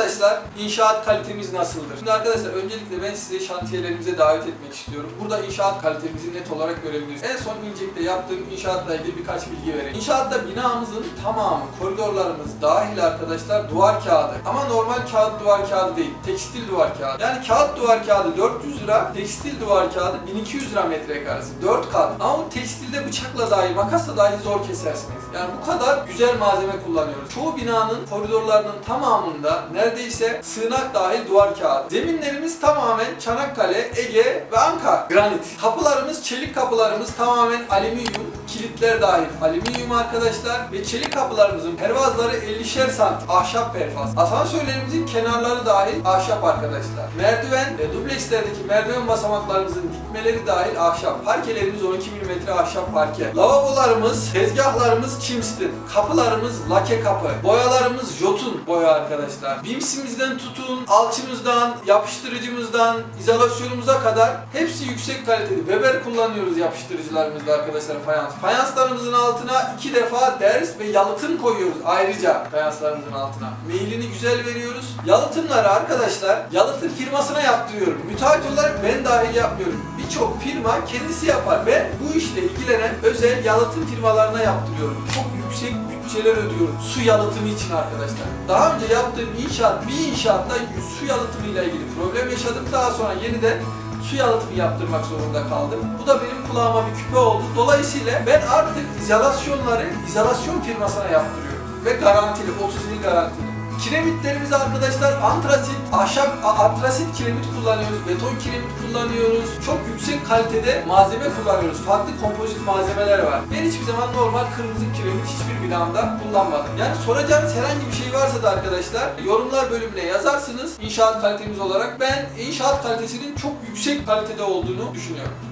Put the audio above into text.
arkadaşlar inşaat kalitemiz nasıldır? Şimdi arkadaşlar öncelikle ben sizi şantiyelerimize davet etmek istiyorum. Burada inşaat kalitemizi net olarak görebilirsiniz. En son İncek'te yaptığım inşaatla ilgili birkaç bilgi vereyim. İnşaatta binamızın tamamı, koridorlarımız dahil arkadaşlar duvar kağıdı. Ama normal kağıt duvar kağıdı değil, tekstil duvar kağıdı. Yani kağıt duvar kağıdı 400 lira, tekstil duvar kağıdı 1200 lira metrekaresi. 4 kat. Ama tekstilde bıçakla dahi, makasla dahi zor kesersiniz. Yani bu kadar güzel malzeme kullanıyoruz. Çoğu binanın koridorlarının tamamında neredeyse sığınak dahil duvar kağıdı. Zeminlerimiz tamamen Çanakkale, Ege ve Ankara. Granit. Kapılarımız, çelik kapılarımız tamamen alüminyum. Kilitler dahil alüminyum arkadaşlar ve çelik kapılarımızın pervazları 50'şer santim ahşap pervaz. Asansörlerimizin kenarları dahil ahşap arkadaşlar. Merdiven ve dublekslerdeki merdiven basamaklarımızın dikmeleri dahil ahşap. Parkelerimiz 12 mm ahşap parke. Lavabolarımız, tezgahlarımız Kingston. Kapılarımız lake kapı. Boyalarımız Jotun boya arkadaşlar. Bimsimizden tutun, alçımızdan, yapıştırıcımızdan, izolasyonumuza kadar hepsi yüksek kaliteli. Weber kullanıyoruz yapıştırıcılarımızda arkadaşlar fayans. Fayanslarımızın altına iki defa ders ve yalıtım koyuyoruz ayrıca fayanslarımızın altına. Meylini güzel veriyoruz. Yalıtımları arkadaşlar yalıtım firmasına yaptırıyorum. Müteahhit olarak ben dahil yapmıyorum. Birçok firma kendisi yapar ve bu işle ilgilenen özel yalıtım firmalarına yaptırıyorum. Çok yüksek bütçeler ödüyorum su yalıtımı için arkadaşlar. Daha önce yaptığım inşaat, bir inşaatta su yalıtımıyla ilgili problem yaşadım. Daha sonra yeniden su yalıtımı yaptırmak zorunda kaldım. Bu da benim kulağıma bir küpe oldu. Dolayısıyla ben artık izolasyonları izolasyon firmasına yaptırıyorum. Ve garantili, 30 yıl garantili. Kiremitlerimiz arkadaşlar antrasit, ahşap antrasit kiremit kullanıyoruz, beton kiremit kullanıyoruz. Çok yüksek kalitede malzeme kullanıyoruz. Farklı kompozit malzemeler var. Ben hiçbir zaman normal kırmızı kiremit hiçbir binamda kullanmadım. Yani soracağınız herhangi bir şey varsa da arkadaşlar yorumlar bölümüne yazarsınız inşaat kalitemiz olarak. Ben inşaat kalitesinin çok yüksek kalitede olduğunu düşünüyorum.